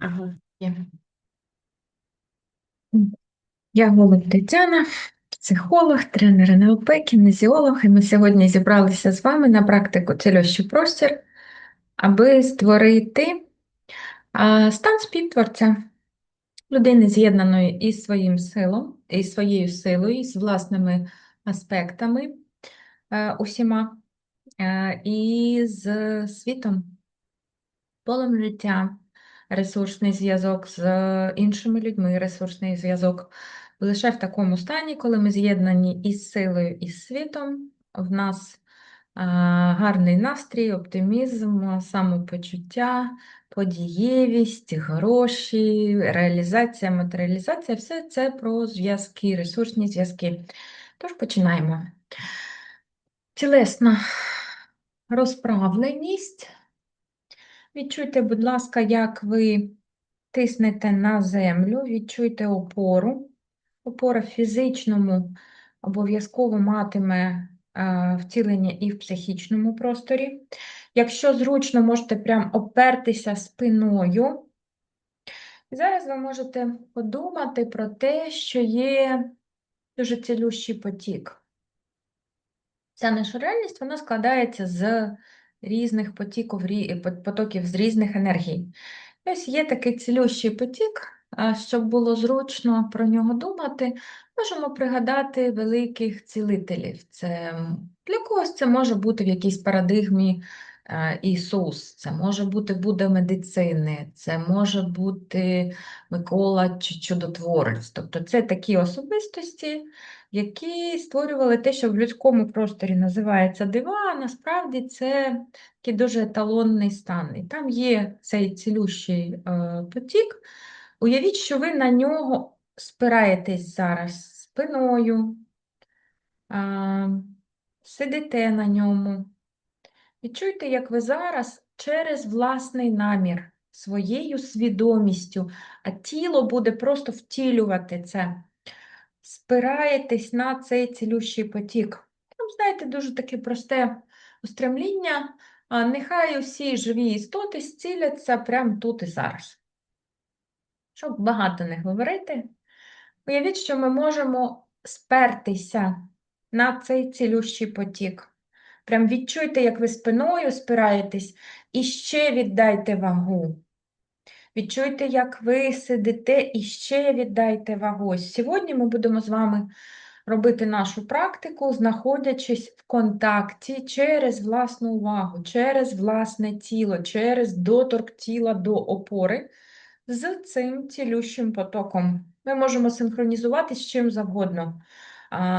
Ага, є. Я Голуб Тетяна, психолог, тренер НЛП, кінезіолог, і ми сьогодні зібралися з вами на практику цільощий простір, аби створити стан співтворця людини, з'єднаної із своїм силом, із своєю силою, із власними аспектами е, усіма, е, і з світом, полем життя, ресурсний зв'язок з іншими людьми, ресурсний зв'язок лише в такому стані, коли ми з'єднані із силою і з світом, в нас а, гарний настрій, оптимізм, самопочуття, подієвість, гроші, реалізація, матеріалізація все це про зв'язки, ресурсні зв'язки. Тож починаємо. Тілесна розправленість. Відчуйте, будь ласка, як ви тиснете на землю, відчуйте опору. Опора в фізичному обов'язково матиме е, втілення і в психічному просторі. Якщо зручно, можете прям опертися спиною. Зараз ви можете подумати про те, що є дуже цілющий потік. Ця наша реальність вона складається з різних потіків, потоків, з різних енергій. Ось є такий цілющий потік, щоб було зручно про нього думати, можемо пригадати великих цілителів. Це для когось це може бути в якійсь парадигмі е, Ісус, це може бути Будда медицини, це може бути Микола чи Чудотворець. Тобто це такі особистості, які створювали те, що в людському просторі називається дива, а насправді це такий дуже еталонний стан. І там є цей цілющий е, потік. Уявіть, що ви на нього спираєтесь зараз спиною, е, сидите на ньому. Відчуйте, як ви зараз через власний намір, своєю свідомістю, а тіло буде просто втілювати це. Спираєтесь на цей цілющий потік. Там, знаєте, дуже таке просте устремління. Нехай усі живі істоти зціляться прямо тут і зараз. Щоб багато не говорити, уявіть, що ми можемо спертися на цей цілющий потік. Прям відчуйте, як ви спиною спираєтесь, і ще віддайте вагу. Відчуйте, як ви сидите, і ще віддайте вагу. Сьогодні ми будемо з вами робити нашу практику, знаходячись в контакті через власну увагу, через власне тіло, через доторк тіла до опори з цим цілющим потоком. Ми можемо синхронізуватися з чим завгодно.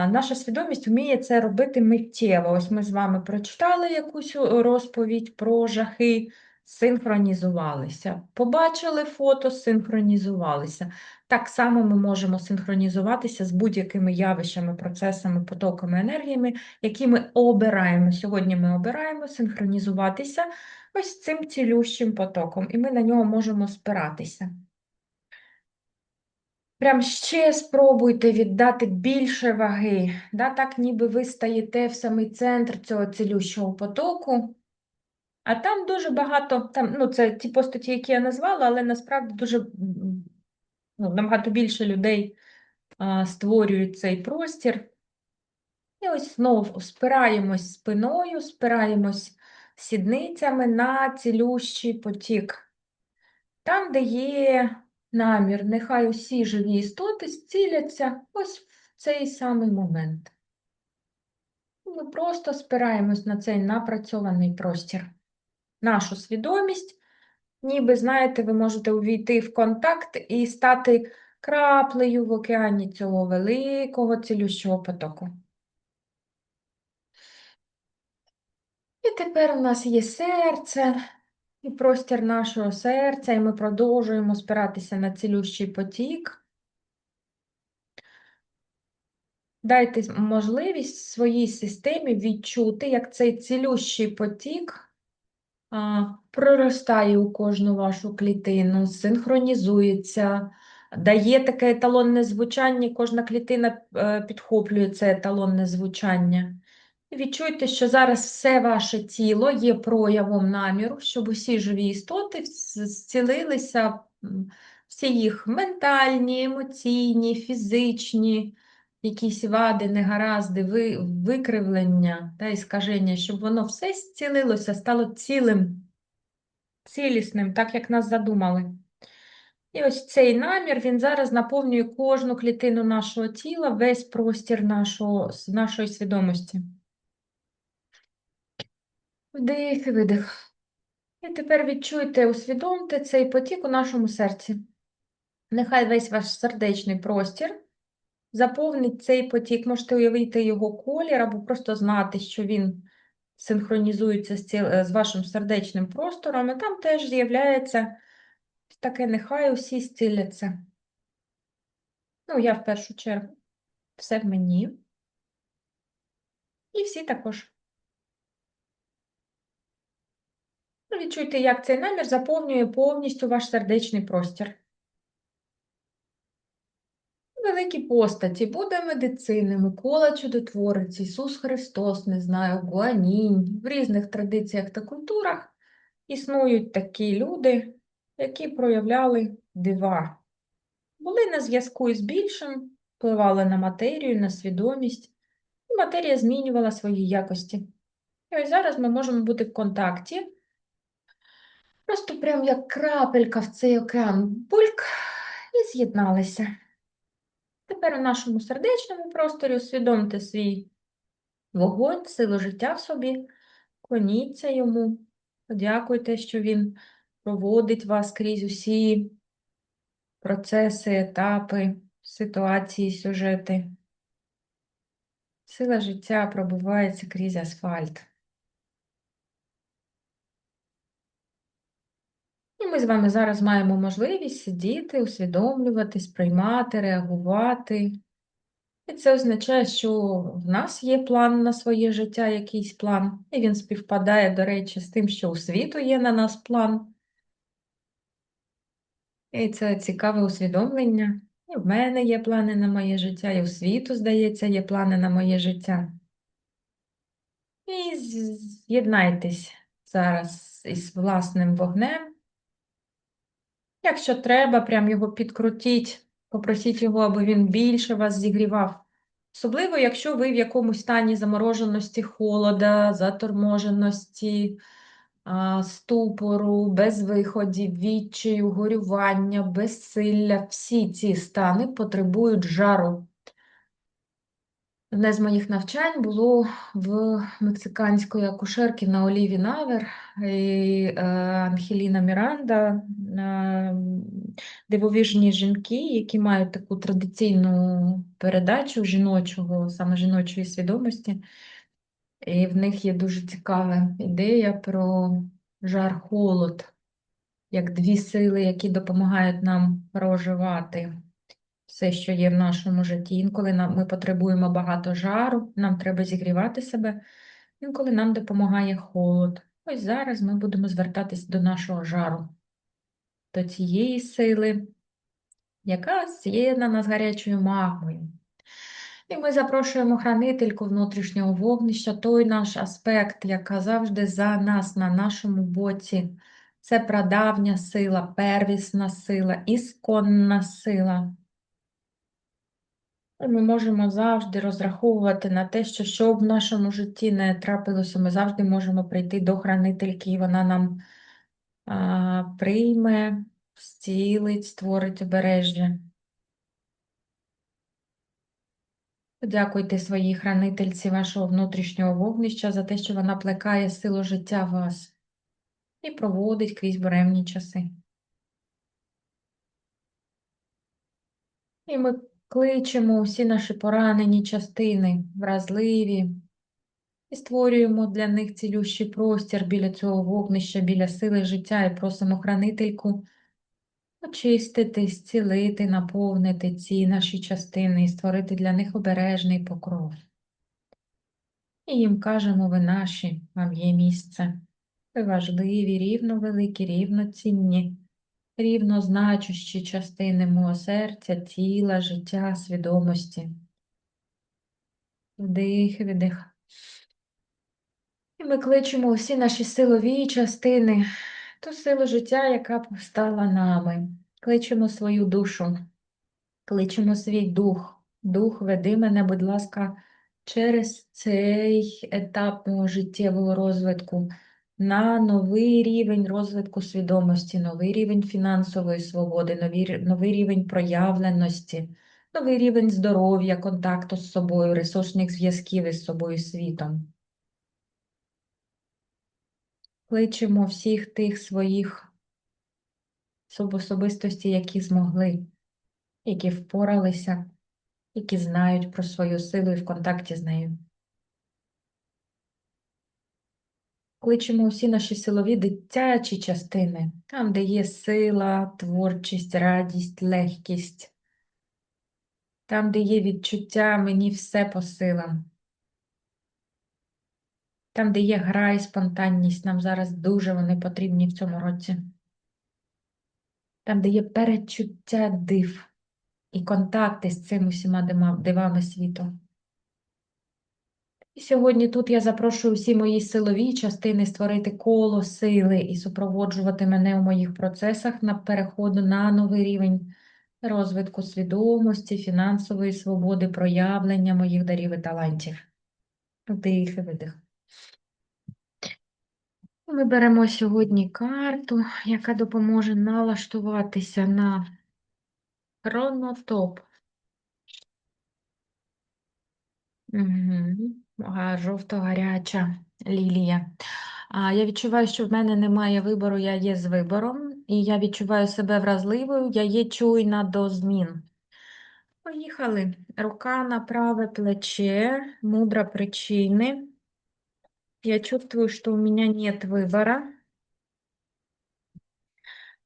Наша свідомість вміє це робити миттєво. Ось ми з вами прочитали якусь розповідь про жахи, синхронізувалися. Побачили фото, синхронізувалися. Так само ми можемо синхронізуватися з будь-якими явищами, процесами, потоками, енергіями, які ми обираємо. Сьогодні ми обираємо синхронізуватися ось цим цілющим потоком, і ми на нього можемо спиратися. Прям ще спробуйте віддати більше ваги, да, так ніби ви стаєте в самий центр цього цілющого потоку. А там дуже багато, там, ну, це ті постаті, які я назвала, але насправді дуже ну, набагато більше людей а, створюють цей простір. І ось знову спираємось спиною, спираємось сідницями на цілющий потік. Там, де є намір, нехай усі живі істоти зціляться ось в цей самий момент. Ми просто спираємось на цей напрацьований простір. Нашу свідомість, ніби, знаєте, ви можете увійти в контакт і стати краплею в океані цього великого цілющого потоку. І тепер у нас є серце і простір нашого серця, і ми продовжуємо спиратися на цілющий потік. Дайте можливість своїй системі відчути, як цей цілющий потік а, проростає у кожну вашу клітину, синхронізується, дає таке еталонне звучання, кожна клітина е, підхоплює це еталонне звучання. Відчуйте, що зараз все ваше тіло є проявом наміру, щоб усі живі істоти зцілилися, всі їх ментальні, емоційні, фізичні, якісь вади, негаразди, викривлення та іскаження, щоб воно все зцілилося, стало цілим, цілісним, так як нас задумали. І ось цей намір, він зараз наповнює кожну клітину нашого тіла, весь простір нашого, нашої свідомості. Вдих і видих. І тепер відчуйте, усвідомте цей потік у нашому серці. Нехай весь ваш сердечний простір заповнить цей потік. Можете уявити його колір або просто знати, що він синхронізується з, ціл- з вашим сердечним простором, і там теж з'являється таке, нехай усі зціляться. Ну, я в першу чергу. Все в мені. І всі також. Ну, Відчуйте, як цей намір заповнює повністю ваш сердечний простір. Великі постаті, буде медицини, Микола Чудотворець, Ісус Христос, не знаю, Гуанінь. В різних традиціях та культурах існують такі люди, які проявляли дива. Були на зв'язку із більшим, впливали на матерію, на свідомість, і матерія змінювала свої якості. І ось зараз ми можемо бути в контакті. Просто прям як крапелька в цей океан бульк і з'єдналися. Тепер у нашому сердечному просторі усвідомте свій вогонь, силу життя в собі, клоніться йому, подякуйте, що він проводить вас крізь усі процеси, етапи, ситуації, сюжети. Сила життя пробивається крізь асфальт. І ми з вами зараз маємо можливість сидіти, усвідомлювати, сприймати, реагувати. І це означає, що в нас є план на своє життя, якийсь план, і він співпадає, до речі, з тим, що у світу є на нас план. І це цікаве усвідомлення. І в мене є плани на моє життя, і у світу, здається, є плани на моє життя. І з'єднайтесь зараз із власним вогнем. Якщо треба, прям його підкрутіть, попросіть його, аби він більше вас зігрівав. Особливо, якщо ви в якомусь стані замороженості, холода, заторможеності, ступору, безвиходів, відчаю, горювання, безсилля. Всі ці стани потребують жару. Одне з моїх навчань було в мексиканської акушерки на Оліві Навер і е, Анхеліна Міранда, е, дивовижні жінки, які мають таку традиційну передачу жіночого, саме жіночої свідомості. І в них є дуже цікава ідея про жар-холод, як дві сили, які допомагають нам проживати все, що є в нашому житті. Інколи нам, ми потребуємо багато жару, нам треба зігрівати себе, інколи нам допомагає холод. Ось зараз ми будемо звертатись до нашого жару, до цієї сили, яка з'єднана з гарячою магмою. І ми запрошуємо хранительку внутрішнього вогнища, той наш аспект, яка завжди за нас на нашому боці. Це прадавня сила, первісна сила, ісконна сила. Ми можемо завжди розраховувати на те, що що в нашому житті не трапилося, ми завжди можемо прийти до хранительки, і вона нам а, прийме, зцілить, створить обережжя. Подякуйте своїй хранительці вашого внутрішнього вогнища за те, що вона плекає силу життя вас і проводить крізь буремні часи. І ми кличемо усі наші поранені частини, вразливі, і створюємо для них цілющий простір біля цього вогнища, біля сили життя, і просимо хранительку очистити, зцілити, наповнити ці наші частини і створити для них обережний покров. І їм кажемо, ви наші, вам є місце. Ви важливі, рівно великі, рівноцінні, рівнозначущі частини мого серця, тіла, життя, свідомості. Вдих, і видих. І ми кличемо всі наші силові частини, ту силу життя, яка повстала нами. Кличемо свою душу, кличемо свій дух. Дух, веди мене, будь ласка, через цей етап мого життєвого розвитку на новий рівень розвитку свідомості, новий рівень фінансової свободи, новий, новий рівень проявленості, новий рівень здоров'я, контакту з собою, ресурсних зв'язків із собою світом. Кличемо всіх тих своїх особистостей, які змогли, які впоралися, які знають про свою силу і в контакті з нею. Кличемо всі наші силові дитячі частини, там, де є сила, творчість, радість, легкість, там, де є відчуття, мені все по силам. Там, де є гра і спонтанність, нам зараз дуже вони потрібні в цьому році. Там, де є передчуття див і контакти з цими всіма дивами світу. І сьогодні тут я запрошую всі мої силові частини створити коло сили і супроводжувати мене у моїх процесах на переходу на новий рівень розвитку свідомості, фінансової свободи, проявлення моїх дарів і талантів. Вдих і видих. Ми беремо сьогодні карту, яка допоможе налаштуватися на хронотоп. Угу Жовто-гаряча лілія. А, Я відчуваю, що в мене немає вибору, я є з вибором, і я відчуваю себе вразливою, я є чуйна до змін. Поїхали. Рука на праве плече, мудра причини. Я чувствую, что у меня нет выбора.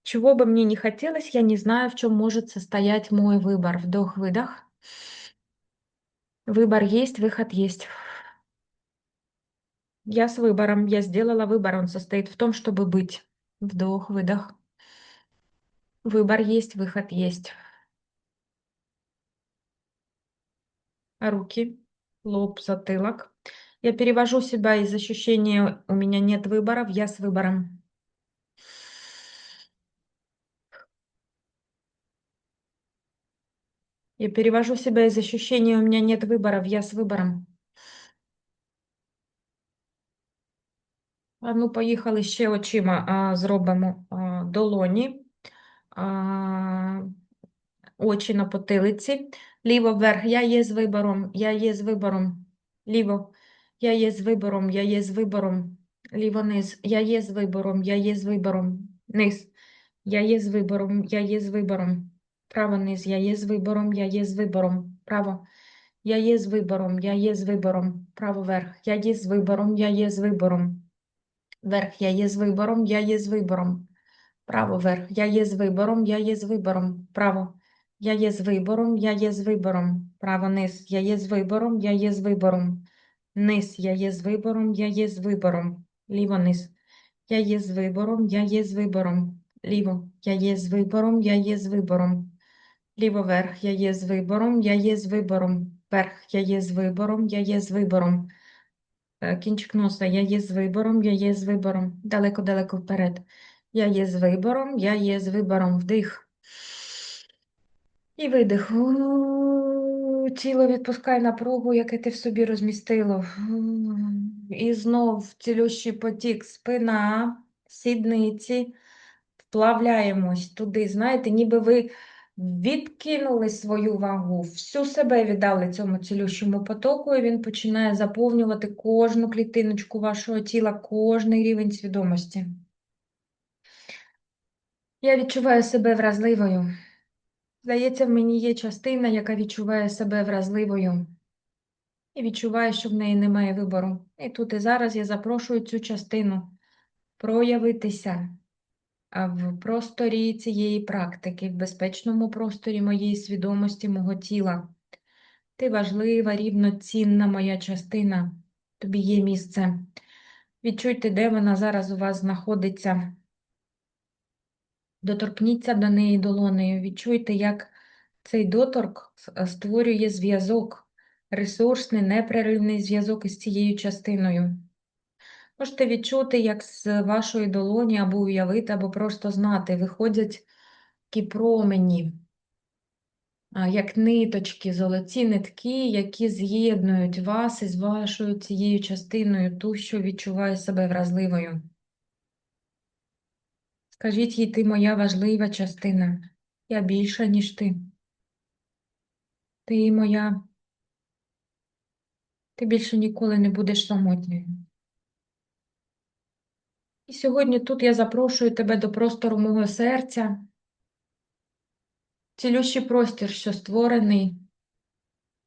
Чего бы мне не хотелось, я не знаю, в чем может состоять мой выбор. Вдох-выдох. Выбор есть, выход есть. Я с выбором, я сделала выбор, он состоит в том, чтобы быть. Вдох-выдох. Выбор есть, выход есть. Руки, лоб, затылок. Я перевожу себя из ощущения «у меня нет выбора» в «я с выбором». Я перевожу себя из ощущения «у меня нет выбора» в «я с выбором». Ну, поїхали ще очима зробимо долоні, очі на потилиці, ліво вверх. Я є з вибором, я є з вибором, ліво. Я є з вибором, я є з вибором. Ліво низ. Я є з вибором, я є з вибором. Низ. Я є з вибором, я є з вибором. Право низ. Я є з вибором, я є з вибором. Право. Я є з вибором, я є з вибором. Право верх. Я є з вибором, я є з вибором. Верх. Я є з вибором, я є з вибором. Право верх. Я є з вибором, я є з вибором. Право. Я є з вибором, я є з вибором. Право низ. Я є з вибором, я є з вибором. Низ, я є з вибором, я є з вибором. Ліво низ. Я є з вибором, я є з вибором. Ліво. Я є з вибором, я є з вибором. Ліво верх, я є з вибором, я є з вибором. Верх, я є з вибором, я є з вибором. Е, кінчик носа, я є з вибором, я є з вибором. Далеко-далеко вперед. Я є з вибором, я є з вибором. Вдих. І видих тіло відпускай напругу, яке ти в собі розмістило. І знов цілющий потік, спина, сідниці, вплавляємось туди. Знаєте, ніби ви відкинули свою вагу, всю себе віддали цьому цілющому потоку, і він починає заповнювати кожну клітиночку вашого тіла, кожний рівень свідомості. Я відчуваю себе вразливою. Здається, в мені є частина, яка відчуває себе вразливою і відчуває, що в неї немає вибору. І тут і зараз я запрошую цю частину проявитися в просторі цієї практики, в безпечному просторі моєї свідомості, мого тіла. Ти важлива, рівноцінна моя частина, тобі є місце. Відчуйте, де вона зараз у вас знаходиться. Доторкніться до неї долонею, відчуйте, як цей доторк створює зв'язок, ресурсний, непреривний зв'язок із цією частиною. Можете відчути, як з вашої долоні або уявити, або просто знати, виходять такі промені, як ниточки, золоті нитки, які з'єднують вас із вашою цією частиною, ту, що відчуває себе вразливою. Скажіть їй, ти моя важлива частина. Я більша, ніж ти. Ти моя. Ти більше ніколи не будеш самотньою. І сьогодні тут я запрошую тебе до простору мого серця, цілющий простір, що створений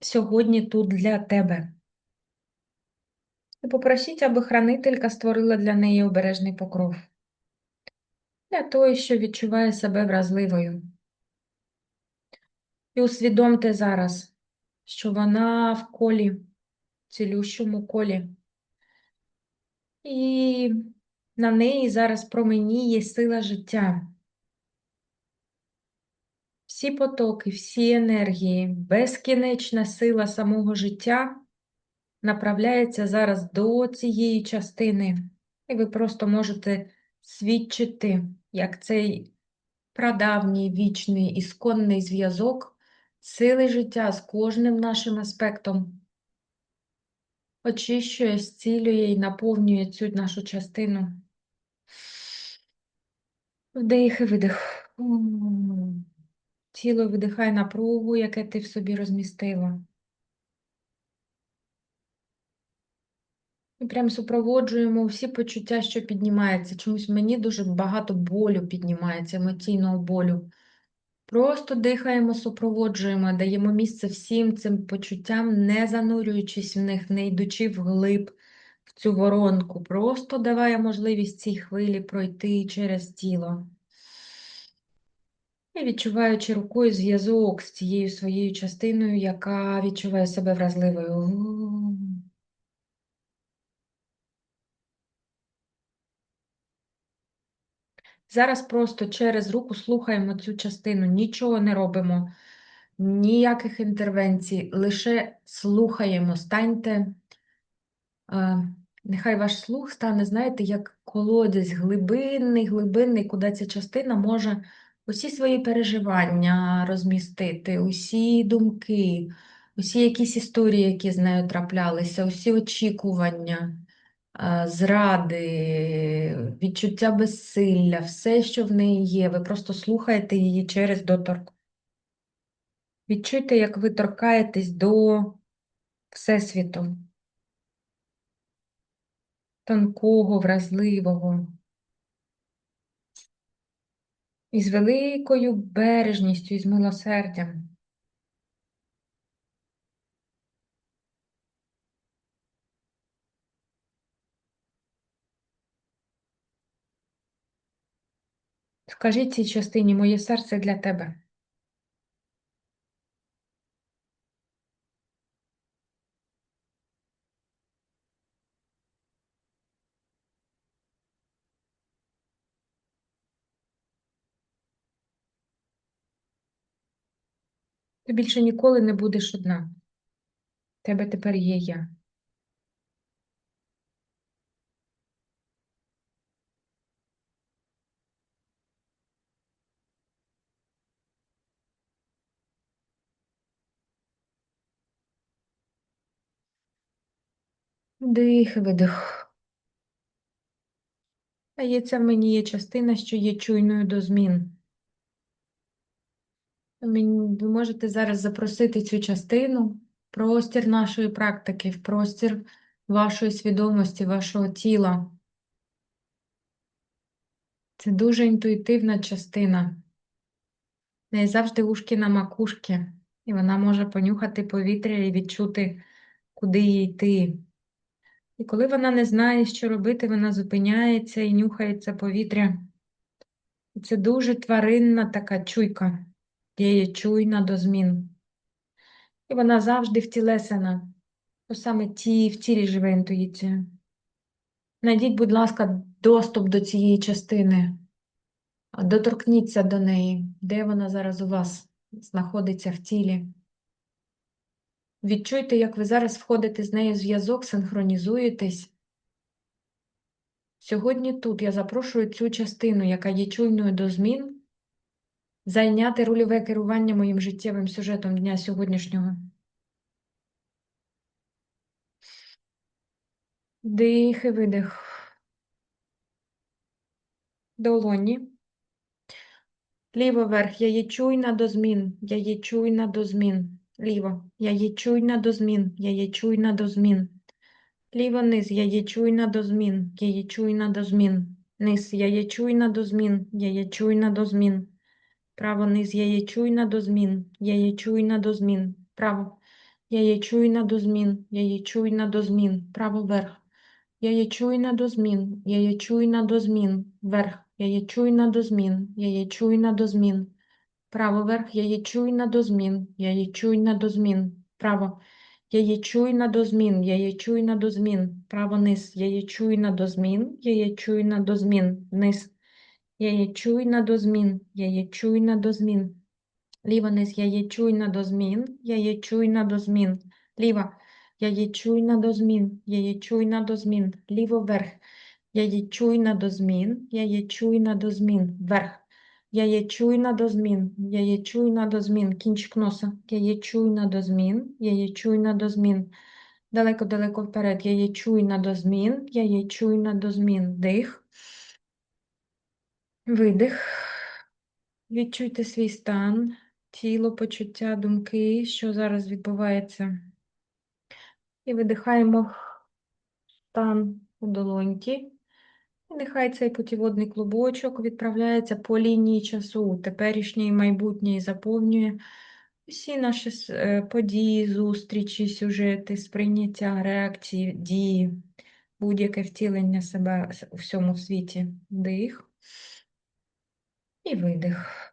сьогодні тут для тебе. І попросіть, аби хранителька створила для неї обережний покров. Для тої, що відчуває себе вразливою. І усвідомте зараз, що вона в колі, цілющому колі. І на неї зараз променіє сила життя. Всі потоки, всі енергії, безкінечна сила самого життя направляється зараз до цієї частини, і ви просто можете свідчити, як цей прадавній вічний ісконний зв'язок сили життя з кожним нашим аспектом очищує, зцілює і наповнює цю нашу частину. Вдих і видих. Тіло видихай напругу, яке ти в собі розмістила. І прям супроводжуємо всі почуття, що піднімаються. Чомусь мені дуже багато болю піднімається, емоційного болю. Просто дихаємо, супроводжуємо, даємо місце всім цим почуттям, не занурюючись в них, не йдучи вглиб цю воронку. Просто давай можливість цій хвилі пройти через тіло. І відчуваючи рукою зв'язок з цією своєю частиною, яка відчуває себе вразливою. Зараз просто через руку слухаємо цю частину, нічого не робимо, ніяких інтервенцій, лише слухаємо, станьте. Нехай ваш слух стане, знаєте, як колодязь глибинний, глибинний, куди ця частина може усі свої переживання розмістити, усі думки, усі якісь історії, які з нею траплялися, усі очікування, е, зради, відчуття безсилля, все, що в неї є. Ви просто слухаєте її через доторк. Відчуйте, як ви торкаєтесь до Всесвіту тонкого, вразливого. І з великою бережністю і з милосердям. Скажіть цій частині, моє серце для тебе. Ти більше ніколи не будеш одна. Тебе тепер є я. Дих, видих. Дається в мені є частина, що є чуйною до змін. Ви можете зараз запросити цю частину простір нашої практики, в простір вашої свідомості, вашого тіла. Це дуже інтуїтивна частина. В неї завжди ушки на макушки, і вона може понюхати повітря і відчути, куди їй йти. І коли вона не знає, що робити, вона зупиняється і нюхається повітря. І це дуже тваринна така чуйка, є чуйна до змін. І вона завжди втілесена, бо саме ті, в тілі живе інтуїція. Найдіть, будь ласка, доступ до цієї частини, доторкніться до неї, де вона зараз у вас знаходиться в тілі. Відчуйте, як ви зараз входите з нею в зв'язок, синхронізуєтесь. Сьогодні тут я запрошую цю частину, яка є чуйною до змін, зайняти рольове керування моїм життєвим сюжетом дня сьогоднішнього. Дих і видих. Долоні. Ліво вверх. Я є чуйна до змін. Я є чуйна до змін. Ліво. Я є чуйна до змін. Я є чуйна до змін. Ліво низ. Я є чуйна до змін. Я є чуйна до змін. Низ. Я є чуйна до змін. Я є чуйна до змін. Право низ. Я є чуйна до змін. Я є чуйна до змін. Право. Я є чуйна до змін. Я є чуйна до змін. Право вверх. Я є чуйна до змін, я є чуйна до змін, вверх, я є чуйна до змін, я є чуйна до змін, право вверх, я є чуйна до змін, я є чуйна до змін, право, я є чуйна до змін, я є чуйна до змін, право низ, я є чуйна до змін, я є чуйна до змін, низ, я є чуйна до змін, я є чуйна до змін, ліво низ, я є чуйна до змін, я є чуйна до змін, ліва. Я є чуйна до змін, я є чуйна до змін, ліво вверх. Я є чуйна до змін, я є чуйна до змін, вверх. Я є чуйна до змін, я є чуйна до змін, кінчик носа. Я є чуйна до змін, я є чуйна до змін. Далеко-далеко вперед. Я є чуйна до змін, я є чуйна до змін. Дих. Видих. Відчуйте свій стан, тіло, почуття, думки, що зараз відбувається. І видихаємо стан у долоньки. І нехай цей путіводний клубочок відправляється по лінії часу, теперішнє і майбутнє, заповнює всі наші е, події, зустрічі, сюжети, сприйняття, реакції, дії, будь-яке втілення себе у всьому світі. Дих і видих.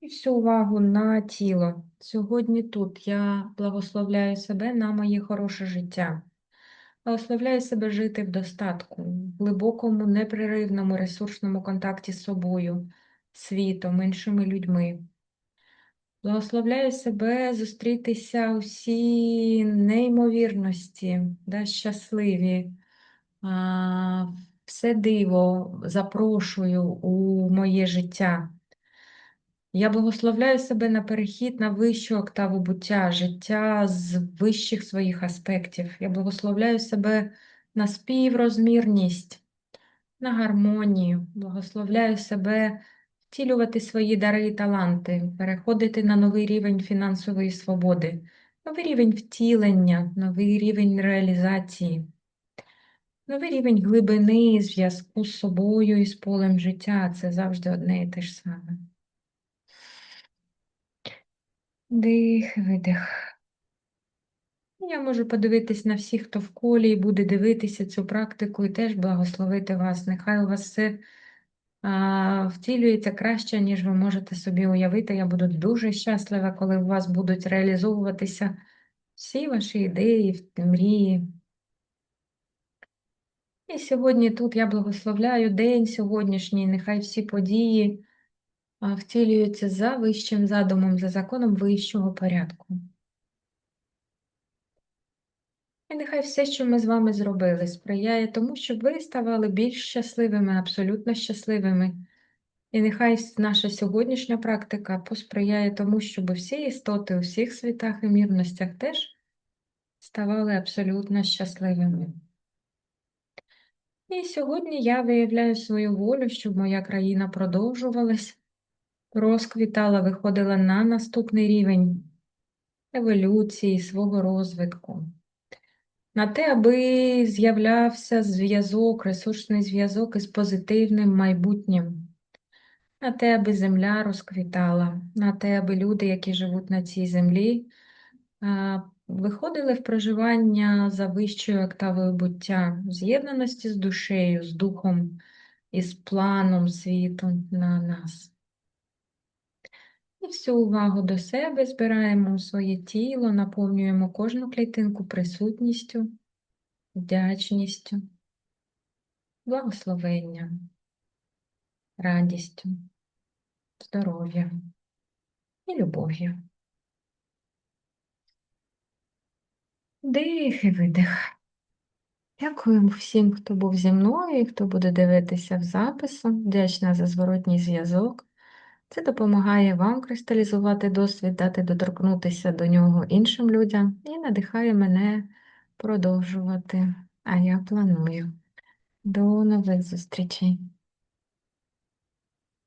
І всю увагу на тіло. Сьогодні тут я благословляю себе на моє хороше життя. Благословляю себе жити в достатку, в глибокому, непреривному, ресурсному контакті з собою, світом, іншими людьми. Благословляю себе зустрітися усі неймовірності, да, щасливі, все диво запрошую у моє життя. Я благословляю себе на перехід на вищу октаву буття, життя з вищих своїх аспектів. Я благословляю себе на співрозмірність, на гармонію, благословляю себе втілювати свої дари і таланти, переходити на новий рівень фінансової свободи, новий рівень втілення, новий рівень реалізації, новий рівень глибини, зв'язку з собою і з полем життя це завжди одне і те ж саме. Дих, видих. Я можу подивитись на всіх, хто в колі, і буде дивитися цю практику і теж благословити вас. Нехай у вас все а, втілюється краще, ніж ви можете собі уявити. Я буду дуже щаслива, коли у вас будуть реалізовуватися всі ваші ідеї, мрії. І сьогодні тут я благословляю день сьогоднішній, нехай всі події втілюються за вищим задумом, за законом вищого порядку. І нехай все, що ми з вами зробили, сприяє тому, щоб ви ставали більш щасливими, абсолютно щасливими. І нехай наша сьогоднішня практика посприяє тому, щоб всі істоти у всіх світах і мірностях теж ставали абсолютно щасливими. І сьогодні я виявляю свою волю, щоб моя країна продовжувалась розквітала, виходила на наступний рівень еволюції, свого розвитку. На те, аби з'являвся зв'язок, ресурсний зв'язок із позитивним майбутнім, на те, аби земля розквітала, на те, аби люди, які живуть на цій землі, виходили в проживання за вищою октавою буття, з'єднаності з душею, з духом і з планом світу на нас. І всю увагу до себе збираємо своє тіло, наповнюємо кожну клітинку присутністю, вдячністю, благословенням, радістю, здоров'ям і любов'ю. Дих і видих. Дякую всім, хто був зі мною і хто буде дивитися в запису. Вдячна за зворотній зв'язок. Це допомагає вам кристалізувати досвід, дати доторкнутися до нього іншим людям і надихає мене продовжувати. А я планую. До нових зустрічей!